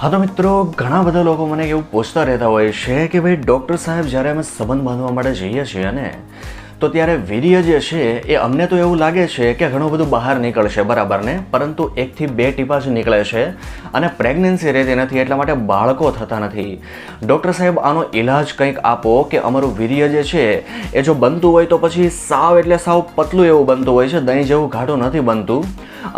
હા તો મિત્રો, ઘણા બધા લોકો મને એવું પૂછતા રહેતા હોય છે કે ભાઈ, ડૉક્ટર સાહેબ જ્યારે અમે સંબંધ બાંધવા માટે જઈએ છીએ ને તો ત્યારે વીર્ય જે છે એ અમને તો એવું લાગે છે કે ઘણું બધું બહાર નીકળશે, બરાબર ને? પરંતુ એકથી બે ટીપા જ નીકળે છે અને પ્રેગ્નન્સી રહેતી નથી એટલા માટે બાળકો થતા નથી. ડૉક્ટર સાહેબ, આનો ઈલાજ કંઈક આપો કે અમારું વીર્ય જે છે એ જો બનતું હોય તો પછી સાવ એટલે સાવ પતલું એવું બનતું હોય છે, દહીં જેવું ઘાટું નથી બનતું.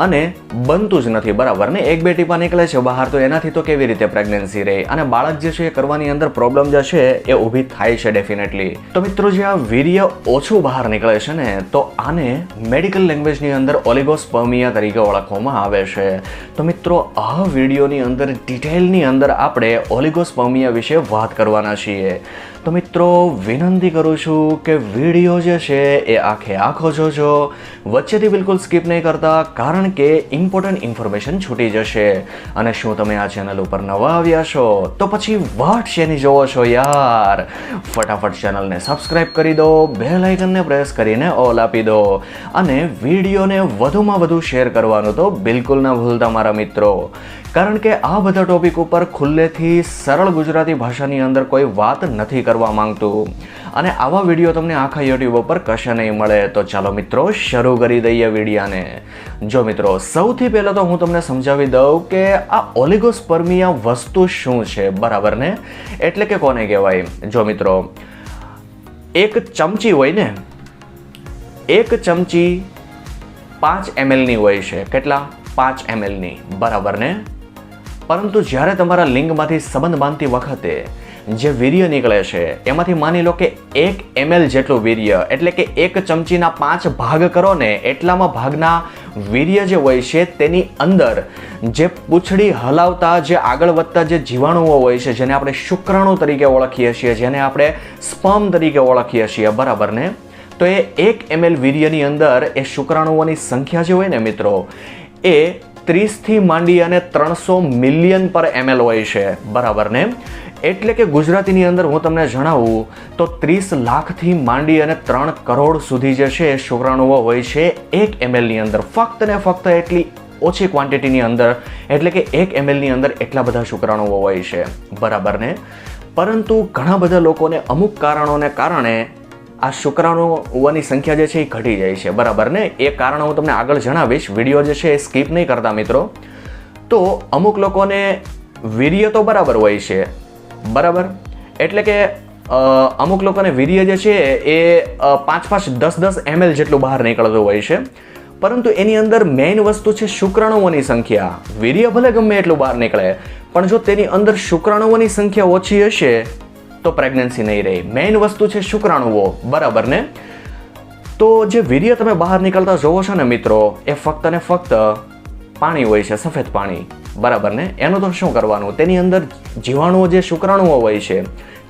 અને બનતું જ નથી, બરાબર? ને એક બે ટીપા નીકળે છે બહાર, તો એનાથી તો કેવી રીતે પ્રેગ્નન્સી રહે? અને બાળક જે છે એ કરવાની અંદર પ્રોબ્લેમ જે છે એ ઊભી થાય છે ડેફિનેટલી તો મિત્રો, જે આ વીર્ય ઓછું બહાર નીકળે છે ને, તો આને મેડિકલ લેંગ્વેજની અંદર ઓલિગોસ્પર્મિયા તરીકે ઓળખવામાં આવે છે. તો મિત્રો, આ વિડીયોની અંદર ડિટેલની અંદર આપણે ઓલિગોસ્પર્મિયા વિશે વાત કરવાના છીએ. તો મિત્રો, વિનંતી કરું છું કે વીડિયો જે છે એ આખે આખો જોજો. વચ્ચેથી બિલકુલ સ્કીપ નહીં કરતા, કારણ કે ઇમ્પોર્ટન્ટ ઇન્ફોર્મેશન છૂટી જશે. અને શું તમે આ ચેનલ ઉપર નવા આવ્યા છો, તો પછી વાટ શેની જોવો છો યાર? ફટાફટ ચેનલને સબસ્ક્રાઇબ કરી દો બે લાઇકનને પ્રેસ કરીને ઓલ આપી દો. અને વિડીયોને વધુમાં વધુ શેર કરવાનું તો બિલકુલ ના ભૂલતા મારા મિત્રો. કારણ કે આ બધા ટોપિક ઉપર ખુલ્લેથી સરળ ગુજરાતી ભાષાની અંદર કોઈ વાત નથી કરવા માંગતું અને આવા વીડિયો તમને આખા યુટ્યુબ ઉપર કશે નહીં મળે તો ચાલો મિત્રો શરૂ કરી દઈએ વિડીયાને. જો મિત્રો, સૌથી પહેલાં તો હું તમને સમજાવી દઉં કે આ ઓલિગોસ્પર્મિયા વસ્તુ શું છે? બરાબર ને? એટલે કે કોને કહેવાય? જો મિત્રો, એક ચમચી હોય ને, એક ચમચી પાંચ એમએલની હોય છે. કેટલા? પાંચ એમએલની. બરાબર ને? પરંતુ જ્યારે તમારા લિંગમાંથી સંબંધ બાંધતી વખતે જે વીર્ય નીકળે છે, એમાંથી માની લો કે એક એમએલ જેટલું વીર્ય, એટલે કે એક ચમચીના પાંચ ભાગ કરો ને, એટલામાં ભાગના વીર્ય જે હોય છે તેની અંદર જે પૂંછડી હલાવતા, જે આગળ વધતા જે જીવાણુઓ હોય છે, જેને આપણે શુક્રાણુ તરીકે ઓળખીએ છીએ, જેને આપણે સ્પર્મ તરીકે ઓળખીએ છીએ, બરાબર ને? તો એ એક એમએલ વીર્યની અંદર એ શુક્રાણુઓની સંખ્યા જે હોય ને મિત્રો, એ ત્રીસથી માંડી અને ત્રણસો મિલિયન પર એમએલ હોય છે, બરાબર ને? એટલે કે ગુજરાતીની અંદર હું તમને જણાવું, તો ત્રીસ લાખથી માંડી અને ત્રણ કરોડ સુધી જે છે એ શુક્રાણુઓ હોય છે એક એમએલની અંદર. ફક્ત ને ફક્ત એટલી ઓછી ક્વોન્ટિટીની અંદર, એટલે કે એક એમએલની અંદર એટલા બધા શુક્રાણુઓ હોય છે. બરાબર ને? પરંતુ ઘણા બધા લોકોને અમુક કારણોને કારણે આ શુક્રાણુઓની સંખ્યા જે છે એ ઘટી જાય છે. બરાબર ને? એ કારણ હું તમને આગળ જણાવીશ. વીડિયો જે છે એ સ્કીપ નહીં કરતા મિત્રો. તો અમુક લોકોને વીર્ય તો બરાબર હોય છે બરાબર? એટલે કે અમુક લોકોને વીર્ય જે છે એ પાંચ પાંચ દસ દસ એમએલ જેટલું બહાર નીકળતું હોય છે. પરંતુ એની અંદર મેઇન વસ્તુ છે શુક્રાણુઓની સંખ્યા. વીર્ય ભલે ગમે એટલું બહાર નીકળે, પણ જો તેની અંદર શુક્રાણુઓની સંખ્યા ઓછી હશે, તો પ્રેગ્નન્સી નહીં રહે. મેઇન વસ્તુ છે શુક્રાણુઓ. બરાબર ને? તો જે વીર્ય તમે બહાર નીકળતા જોવો છો ને મિત્રો, એ ફક્ત ને ફક્ત પાણી હોય છે, સફેદ પાણી. બરાબર ને? એનું તો શું કરવાનું? તેની અંદર જીવાણુઓ જે શુક્રાણુઓ હોય છે,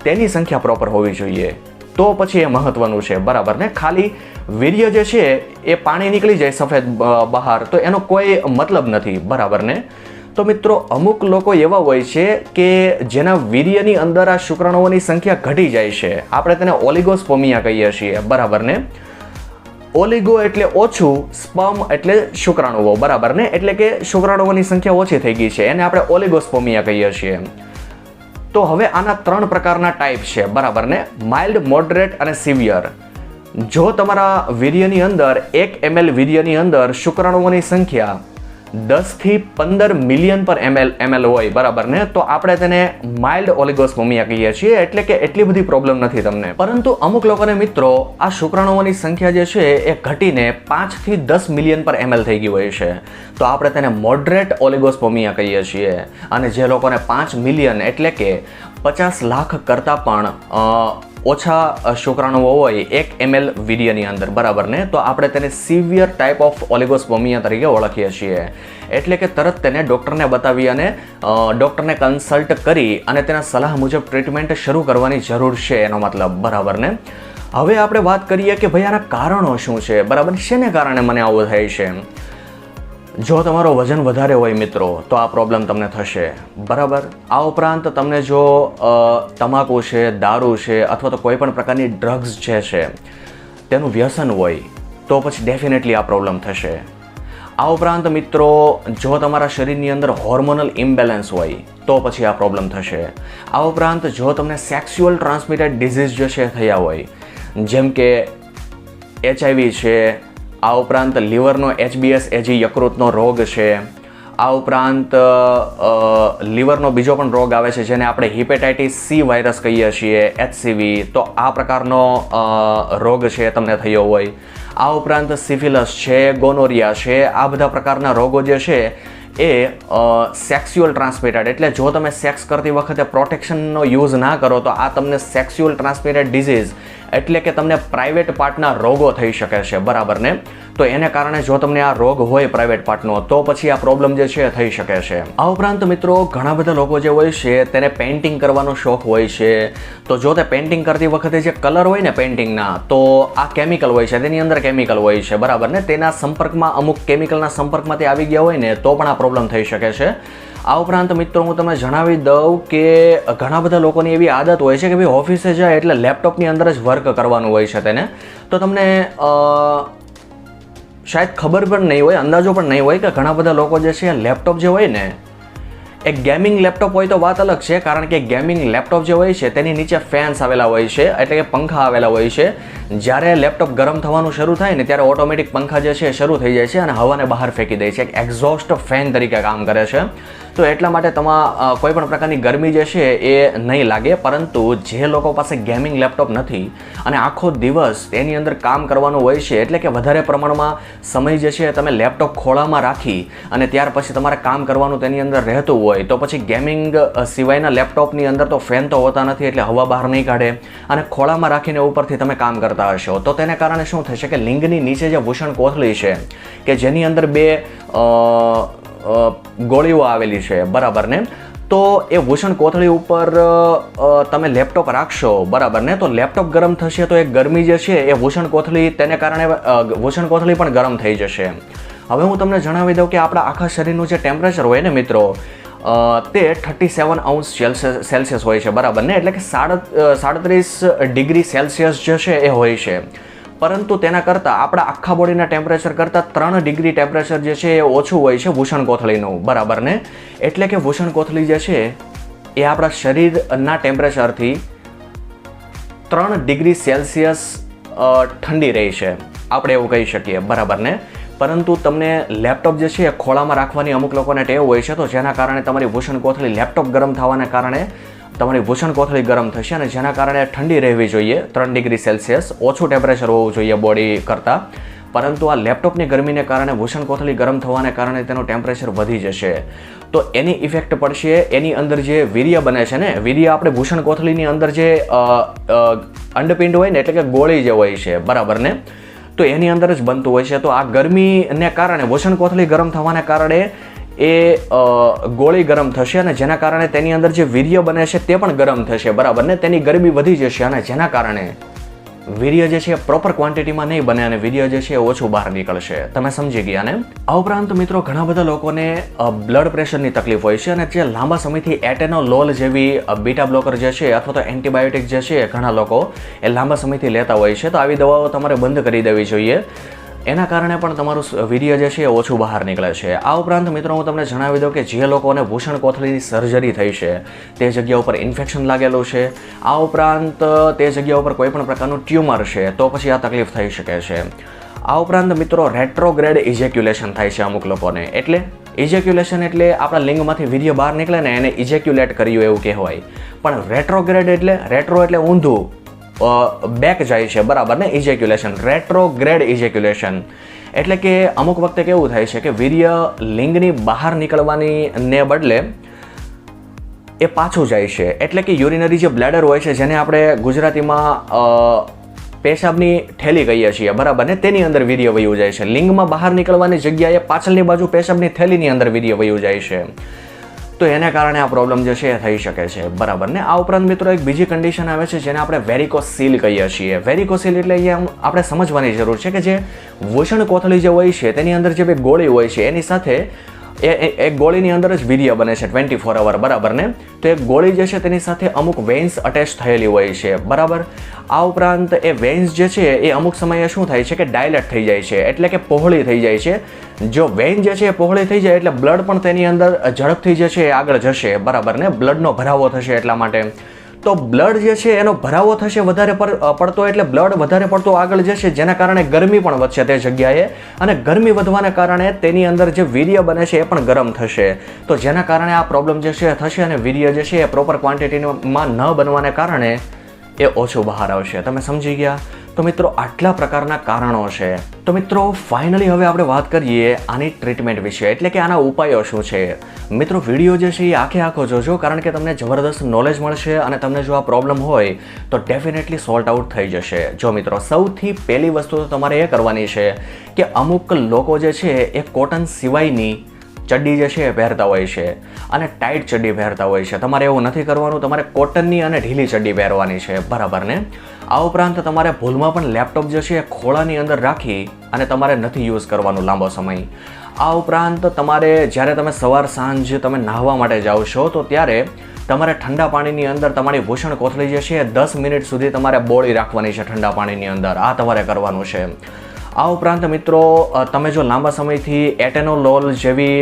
તેની સંખ્યા પ્રોપર હોવી જોઈએ. તો પછી એ મહત્વનું છે, બરાબર ને? ખાલી વીર્ય જે છે, એ પાણી નીકળી જાય સફેદ બહાર. તો એનો કોઈ મતલબ નથી, બરાબર ને? તો મિત્રો, અમુક લોકો એવા હોય છે કે જેના વીર્યની અંદર આ શુક્રાણુઓની સંખ્યા ઘટી જાય છે. આપણે તેને ઓલિગોસ્પોમિયા કહીએ છીએ, બરાબર ને? ઓલિગો એટલે ઓછું સ્પર્મ એટલે શુક્રાણુઓ, બરાબર ને? એટલે કે શુક્રાણુઓની સંખ્યા ઓછી થઈ ગઈ છે, એને આપણે ઓલિગોસ્પોમિયા કહીએ છીએ. તો હવે આના ત્રણ પ્રકારના ટાઈપ છે, બરાબર ને? માઇલ્ડ મોડરેટ અને સિવિયર જો તમારા વીર્યની અંદર એક એમએલ વીર્યની અંદર શુક્રાણુઓની સંખ્યા દસથી પંદર મિલિયન પર એમએલ એમએલ હોય, બરાબર ને? તો આપણે તેને માઇલ્ડ ઓલિગોસ્મોમિયા કહીએ છીએ, એટલે કે એટલી બધી પ્રોબ્લેમ નથી તમને. પરંતુ અમુક લોકોને મિત્રો, આ શુક્રાણુઓની સંખ્યા જે છે, એ ઘટીને પાંચથી દસ મિલિયન પર એમએલ થઈ ગઈ હોય છે. તો આપણે તેને મોડરેટ ઓલિગોસ્મોમિયા કહીએ છીએ. અને જે લોકોને પાંચ મિલિયન, એટલે કે પચાસ લાખ કરતાં પણ ઓછા શુક્રાણુઓ હોય એક એમએલ વીર્યની અંદર, બરાબર ને? તો આપણે તેને સિવિયર ટાઈપ ઓફ ઓલિગોસ્પોમિયા તરીકે ઓળખીએ છીએ. એટલે કે તરત તેને ડૉક્ટરને બતાવી અને ડૉક્ટરને કન્સલ્ટ કરી અને તેના સલાહ મુજબ ટ્રીટમેન્ટ શરૂ કરવાની જરૂર છે એનો મતલબ, બરાબર ને? હવે આપણે વાત કરીએ કે ભાઈ આના કારણો શું છે? બરાબર? શેને કારણે મને આવું થાય છે? જો તમારો વજન વધારે હોય મિત્રો, તો આ પ્રોબ્લેમ તમને થશે. બરાબર? આ ઉપરાંત તમને જો તમાકુ છે, દારૂ છે, અથવા તો કોઈ પણ પ્રકારની ડ્રગ્સ જે છે, તેનું વ્યસન હોય, તો પછી ડેફિનેટલી આ પ્રોબ્લેમ થશે. આ ઉપરાંત મિત્રો, જો તમારા શરીરની અંદર હોર્મોનલ ઇમ્બેલેન્સ હોય, તો પછી આ પ્રોબ્લેમ થશે. આ ઉપરાંત જો તમને સેક્સ્યુઅલ ટ્રાન્સમિટેડ ડિઝીઝ જે છે થયા હોય, જેમ કે એચઆઈવી છે આ ઉપરાંત લીવરનો એચબીએસ એજી યકૃતનો રોગ છે, આ ઉપરાંત લીવરનો બીજો પણ રોગ આવે છે જેને આપણે હિપેટાઇટિસ સી વાયરસ કહીએ છીએ, એચસીવી, તો આ પ્રકારનો રોગ છે તમને થયો હોય. આ ઉપરાંત સિફિલસ છે, ગોનોરિયા છે, આ બધા પ્રકારના રોગો જે છે એ સેક્સ્યુઅલ ટ્રાન્સમિટેડ એટલે જો તમે સેક્સ કરતી વખતે પ્રોટેક્શનનો યુઝ ના કરો તો આ તમને સેક્સ્યુઅલ ટ્રાન્સમિટેડ ડિઝીઝ એટલે કે તમને પ્રાઇવેટ પાર્ટના રોગો થઈ શકે છે, બરાબર ને? તો એને કારણે જો તમને આ રોગ હોય પ્રાઇવેટ પાર્ટનો તો પછી આ પ્રોબ્લેમ જે છે થઈ શકે છે. આ ઉપરાંત મિત્રો, ઘણા બધા લોકો જે હોય છે, તેને પેઇન્ટિંગ કરવાનો શોખ હોય છે. તો જો તે પેઇન્ટિંગ કરતી વખતે જે કલર હોય ને પેઇન્ટિંગના તો આ કેમિકલ હોય છે, તેની અંદર કેમિકલ હોય છે, બરાબર ને? તેના સંપર્કમાં અમુક કેમિકલના સંપર્કમાં તે આવી ગયા હોય ને, તો પણ આ પ્રોબ્લેમ થઈ શકે છે. આ ઉપરાંત મિત્રો હું તમને જણાવી દઉં કે ઘણા બધા લોકોની એવી આદત હોય છે કે ભાઈ ઓફિસે જાય એટલે લેપટોપની અંદર જ વર્ક કરવાનું હોય છે તેને. તો તમને શાયદ ખબર પણ નહીં હોય, અંદાજો પણ નહીં હોય કે ઘણા બધા લોકો જે છે, લેપટોપ જે હોય ને, એક ગેમિંગ લેપટોપ હોય તો વાત અલગ છે, કારણ કે ગેમિંગ લેપટોપ જે હોય છે, તેની નીચે ફેન્સ આવેલા હોય છે, એટલે કે પંખા આવેલા હોય છે. જ્યારે લેપટોપ ગરમ થવાનું શરૂ થાય ને, ત્યારે ઓટોમેટિક પંખા જે છે, એ શરૂ થઈ જાય છે અને હવાને બહાર ફેંકી દે છે. એક એક્ઝોસ્ટ ફેન તરીકે કામ કરે છે. તો એટલા માટે તમા કોઈ પણ પ્રકારની ગરમી જે છે એ નહીં લાગે, પરંતુ જે લોકો પાસે ગેમિંગ લેપટોપ નથી અને આખો દિવસ એની અંદર કામ કરવાનું હોય છે, એટલે કે વધારે પ્રમાણમાં સમય જે છે તમે લેપટોપ ખોળામાં રાખી અને ત્યાર પછી તમારે કામ કરવાનું તેની અંદર રહેતું હોય, તો પછી ગેમિંગ સિવાયના લેપટોપની અંદર તો ફેન તો હોતા નથી, એટલે હવા બહાર નહીં કાઢે અને ખોળામાં રાખીને ઉપરથી તમે કામ કરતા હશો. તો તેને કારણે શું થશે કે લિંગની નીચે જે ભૂષણ કોથળી છે, કે જેની અંદર બે ગોળીઓ આવેલી છે, બરાબર ને? તો એ ભૂષણ કોથળી ઉપર તમે લેપટોપ રાખશો, બરાબર ને? તો લેપટોપ ગરમ થશે તો એ ગરમી જે છે એ ભૂષણ કોથળી, તેને કારણે ભૂષણ કોથળી પણ ગરમ થઈ જશે. હવે હું તમને જણાવી દઉં કે આપણા આખા શરીરનું જે ટેમ્પરેચર હોય ને મિત્રો તે થર્ટી સેવન અંશ સેલ્સિયસ હોય છે, બરાબર ને? એટલે કે સાડ સાડત્રીસ ડિગ્રી સેલ્સિયસ જે છે એ હોય છે. પરંતુ તેના કરતાં આપણા આખા બોડીના ટેમ્પરેચર કરતાં ત્રણ ડિગ્રી ટેમ્પરેચર જે છે એ ઓછું હોય છે ભૂષણ કોથળીનું. બરાબર ને? એટલે કે ભૂષણ કોથળી જે છે એ આપણા શરીરના ટેમ્પરેચરથી ત્રણ ડિગ્રી સેલ્સિયસ ઠંડી રહી છે. આપણે એવું કહી શકીએ. બરાબર ને? પરંતુ તમને લેપટોપ જે છે એ ખોળામાં રાખવાની અમુક લોકોને ટેવ હોય છે, તો જેના કારણે તમારી ભૂષણ કોથળી લેપટોપ ગરમ થવાને કારણે તમારી ભૂષણ કોથળી ગરમ થશે અને જેના કારણે ઠંડી રહેવી જોઈએ. ત્રણ ડિગ્રી સેલ્સિયસ, ઓછું ટેમ્પરેચર હોવું જોઈએ બોડી કરતાં. પરંતુ આ લેપટોપની ગરમીને કારણે ભૂષણ કોથળી ગરમ થવાને કારણે તેનું ટેમ્પરેચર વધી જશે. તો એની ઇફેક્ટ પડશે, એની અંદર જે વીર્ય બને છે ને, વીર્ય આપણે ભૂષણ કોથળીની અંદર જે અંડપિંડ હોય ને, એટલે કે ગોળી જે હોય છે, બરાબર ને? તો એની અંદર જ બનતું હોય છે. તો આ ગરમીને કારણે ભૂષણ કોથળી ગરમ થવાને કારણે એ ગોળી ગરમ થશે અને જેના કારણે તેની અંદર જે વીર્ય બને છે તે પણ ગરમ થશે. બરાબર? ને તેની ગરમી વધી જશે અને જેના કારણે વીર્ય જે છે પ્રોપર ક્વોન્ટિટીમાં નહીં બને અને વીર્ય જે છે ઓછું બહાર નીકળશે. તમે સમજી ગયા ને? આ ઉપરાંત મિત્રો ઘણા બધા લોકોને બ્લડ પ્રેશરની તકલીફ હોય છે અને જે લાંબા સમયથી એટેનોલોલ જેવી બીટા બ્લોકર જે છે અથવા તો એન્ટીબાયોટિક જે છે ઘણા લોકો એ લાંબા સમયથી લેતા હોય છે. તો આવી દવાઓ તમારે બંધ કરી દેવી જોઈએ. એના કારણે પણ તમારું વીર્ય જે છે એ ઓછું બહાર નીકળે છે. આ ઉપરાંત મિત્રો હું તમને જણાવી દઉં કે જે લોકોને ભૂષણ કોથળીની સર્જરી થઈ છે, તે જગ્યા ઉપર ઇન્ફેક્શન લાગેલું છે. આ ઉપરાંત, તે જગ્યા ઉપર કોઈપણ પ્રકારનું ટ્યુમર છે, તો પછી આ તકલીફ થઈ શકે છે. આ ઉપરાંત મિત્રો રેટ્રોગ્રેડ ઇજેક્યુલેશન થાય છે અમુક લોકોને. એટલે ઇજેક્યુલેશન એટલે આપણા લિંગમાંથી વીર્ય બહાર નીકળે ને એને ઇજેક્યુલેટ કર્યું એવું કહેવાય. પણ રેટ્રોગ્રેડ એટલે, રેટ્રો એટલે ઊંધું. બેક જાય છે, બરાબર ને? ઇજેક્યુલેશન રેટ્રોગ્રેડ ઇજેક્યુલેશન એટલે કે અમુક વખતે કેવું થાય છે કે વીર્ય લિંગની બહાર નીકળવાની ને બદલે એ પાછું જાય છે. એટલે કે યુરિનરી જે બ્લેડર હોય છે, જેને આપણે ગુજરાતીમાં પેશાબની થેલી કહીએ છીએ, બરાબર ને? તેની અંદર વીર્ય વયું જાય છે. લિંગમાં બહાર નીકળવાની જગ્યાએ પાછળની બાજુ પેશાબની થેલીની અંદર વીર્ય વયું જાય છે. તો એને કારણે આ પ્રોબ્લેમ જે છે એ થઈ શકે છે. બરાબર. ને આ ઉપરાંત મિત્રો એક બીજી કન્ડિશન આવે છે જેને આપણે વેરિકોસીલ કહીએ છીએ. વેરિકોસીલ એટલે અહીંયા આપણે સમજવાની જરૂર છે કે જે વોષણ કોથળી જે હોય છે, તેની અંદર જે બે ગોળી હોય છે, એની સાથે એ એક ગોળીની અંદર જ વીર્ય બને છે ટ્વેન્ટી ફોર અવર બરાબર ને? તો એ ગોળી જે છે તેની સાથે અમુક વેન્સ અટેચ થયેલી હોય છે, બરાબર? આ ઉપરાંત એ વેન્સ જે છે એ અમુક સમયે શું થાય છે કે ડાયલેટ થઈ જાય છે, એટલે કે પહોળી થઈ જાય છે. જો વેન જે છે એ પહોળી થઈ જાય એટલે બ્લડ પણ તેની અંદર ઝડપથી જે છે એ આગળ જશે, બરાબર ને? બ્લડનો ભરાવો થશે એટલા માટે. તો બ્લડ જે છે એનો ભરાવો થશે વધારે પડતો એટલે બ્લડ વધારે પડતો આગળ જશે, જેના કારણે ગરમી પણ વધશે તે જગ્યાએ. અને ગરમી વધવાને કારણે તેની અંદર જે વીર્ય બને છે એ પણ ગરમ થશે. તો જેના કારણે આ પ્રોબ્લેમ જે છે થશે અને વીર્ય જે છે એ પ્રોપર ક્વોન્ટિટીમાં ન બનવાને કારણે એ ઓછું બહાર આવશે. તમે સમજી ગયા? તો મિત્રો આટલા પ્રકારના કારણો છે. તો મિત્રો ફાઇનલી હવે આપણે વાત કરીએ આની ટ્રીટમેન્ટ વિશે, એટલે કે આના ઉપાયો શું છે. મિત્રો વીડિયો જે છે એ આખે આખો જોજો, કારણ કે તમને જબરદસ્ત નોલેજ મળશે અને તમને જો આ પ્રોબ્લેમ હોય, તો ડેફિનેટલી સોલ્ટ આઉટ થઈ જશે. જો મિત્રો સૌથી પહેલી વસ્તુ તો તમારે એ કરવાની છે કે અમુક લોકો જે છે એ કોટન સિવાયની ચડ્ડી જે છે એ પહેરતા હોય છે અને ટાઈટ ચડ્ડી પહેરતા હોય છે. તમારે એવું નથી કરવાનું, તમારે કોટનની અને ઢીલી ચડ્ડી પહેરવાની છે. બરાબર ને? આ ઉપરાંત તમારે ભૂલમાં પણ લેપટોપ જે છે એ ખોળાની અંદર રાખી અને તમારે નથી યુઝ કરવાનું લાંબો સમય. આ ઉપરાંત તમારે જ્યારે તમે સવાર સાંજ તમે નાહવા માટે જાઓ છો, તો ત્યારે તમારે ઠંડા પાણીની અંદર તમારી ભૂષણ કોથળી જે છે એ દસ મિનિટ સુધી તમારે બોળી રાખવાની છે ઠંડા પાણીની અંદર. આ તમારે કરવાનું છે. આ ઉપરાંત મિત્રો તમે જો લાંબા સમયથી એટેનોલોલ જેવી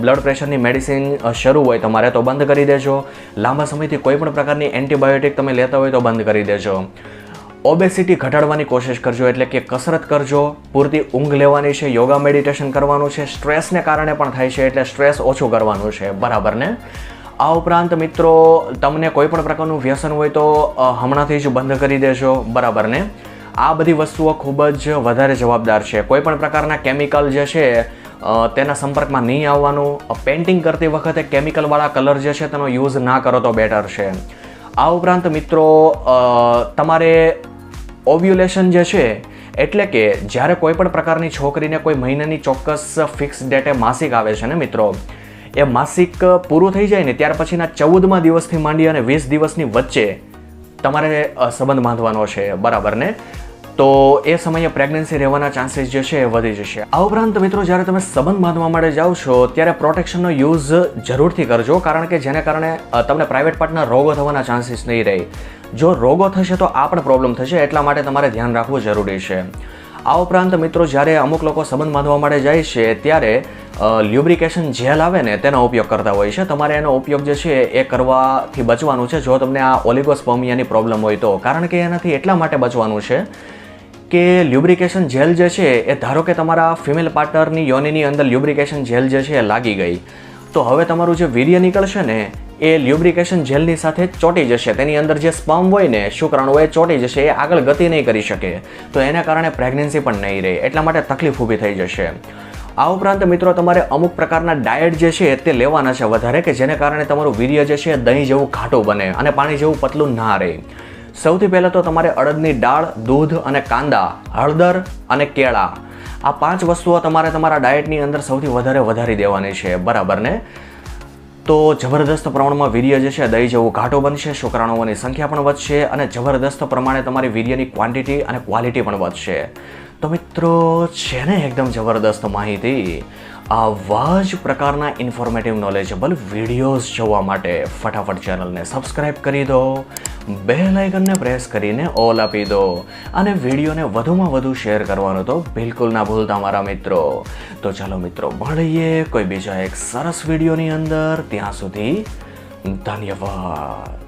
બ્લડ પ્રેશરની મેડિસિન શરૂ હોય તમારે તો બંધ કરી દેજો. લાંબા સમયથી કોઈ પણ પ્રકારની એન્ટીબાયોટિક તમે લેતા હોય તો બંધ કરી દેજો. ઓબેસિટી ઘટાડવાની કોશિશ કરજો, એટલે કે કસરત કરજો. પૂરતી ઊંઘ લેવાની છે, યોગા મેડિટેશન કરવાનું છે. સ્ટ્રેસને કારણે પણ થાય છે, એટલે સ્ટ્રેસ ઓછું કરવાનું છે. બરાબર ને? આ ઉપરાંત મિત્રો, તમને કોઈ પણ પ્રકારનું વ્યસન હોય તો હમણાંથી જ બંધ કરી દેજો. બરાબર ને? આ બધી વસ્તુઓ ખૂબ જ વધારે જવાબદાર છે. કોઈપણ પ્રકારના કેમિકલ જે છે તેના સંપર્કમાં નહીં આવવાનું. પેઇન્ટિંગ કરતી વખતે કેમિકલવાળા કલર જે છે, તેનો યુઝ ના કરો તો બેટર છે. આ ઉપરાંત મિત્રો તમારે ઓવ્યુલેશન જે છે, એટલે કે જ્યારે કોઈ પણ પ્રકારની છોકરીને કોઈ મહિનાની ચોક્કસ ફિક્સ ડેટે માસિક આવે છે ને મિત્રો, એ માસિક પૂરું થઈ જાય ને ત્યાર પછીના ચૌદમા દિવસથી માંડી અને વીસ દિવસની વચ્ચે તમારે સંબંધ બાંધવાનો છે. બરાબર ને? તો એ સમયે પ્રેગ્નન્સી રહેવાના ચાન્સીસ જે છે એ વધી જશે. આ ઉપરાંત મિત્રો, જ્યારે તમે સંબંધ બાંધવા માટે જાઓ છો, ત્યારે પ્રોટેક્શનનો યુઝ જરૂરથી કરજો, કારણ કે જેને કારણે તમને પ્રાઇવેટ પાર્ટના રોગો થવાના ચાન્સીસ નહીં રહે. જો રોગો થશે તો આ પણ પ્રોબ્લેમ થશે, એટલા માટે તમારે ધ્યાન રાખવું જરૂરી છે. આ ઉપરાંત મિત્રો, જ્યારે અમુક લોકો સંબંધ બાંધવા માટે જાય છે, ત્યારે લ્યુબ્રિકેશન જેલ આવે ને, તેનો ઉપયોગ કરતા હોય છે. તમારે એનો ઉપયોગ જે છે એ કરવાથી બચવાનું છે, જો તમને આ ઓલિગોસ્પમિયાની પ્રોબ્લેમ હોય તો. કારણ કે એનાથી એટલા માટે બચવાનું છે કે લ્યુબ્રિકેશન જેલ જે છે એ ધારો કે તમારા ફિમેલ પાર્ટનરની યોનિની અંદર લ્યુબ્રિકેશન જેલ જે છે એ લાગી ગઈ, તો હવે તમારું જે વીર્ય નીકળશે ને, એ લ્યુબ્રિકેશન જેલની સાથે ચોંટી જશે. તેની અંદર જે સ્પર્મ હોય ને, શુક્રાણુ એ ચોંટી જશે, એ આગળ ગતિ નહીં કરી શકે. તો એના કારણે પ્રેગ્નન્સી પણ નહીં રહે, એટલા માટે તકલીફ ઊભી થઈ જશે. આ ઉપરાંત મિત્રો તમારે અમુક પ્રકારના ડાયટ જે છે તે લેવાના છે વધારે, કે જેને કારણે તમારું વીર્ય જે છે દહીં જેવું ઘાટું બને અને પાણી જેવું પતલું ના રહે. સૌથી પહેલાં તો તમારે અડદની દાળ, દૂધ અને કાંદા, હળદર અને કેળા. આ પાંચ વસ્તુઓ તમારે તમારા ડાયટની અંદર સૌથી વધારે વધારી દેવાની છે. બરાબર ને? તો જબરદસ્ત પ્રમાણમાં વીર્ય જે છે, દહીં જેવું ઘાટો બનશે, શુક્રાણુઓની સંખ્યા પણ વધશે અને જબરદસ્ત પ્રમાણે તમારી વીર્યની ક્વોન્ટિટી અને ક્વોલિટી પણ વધશે. તો મિત્રો, છે ને એકદમ જબરદસ્ત માહિતી? આવા જ પ્રકારના ઇન્ફોર્મેટિવ નોલેજેબલ વિડીયોઝ જોવા માટે ફટાફટ ચેનલને સબસ્ક્રાઇબ કરી દો બે લાઇકનને પ્રેસ કરીને ઓલ આપી દો અને વિડીયોને વધુમાં વધુ શેર કરવાનું તો બિલકુલ ના ભૂલતા મારા મિત્રો. તો ચાલો મિત્રો, મળીએ કોઈ બીજા એક સરસ વિડીયોની અંદર. ત્યાં સુધી ધન્યવાદ.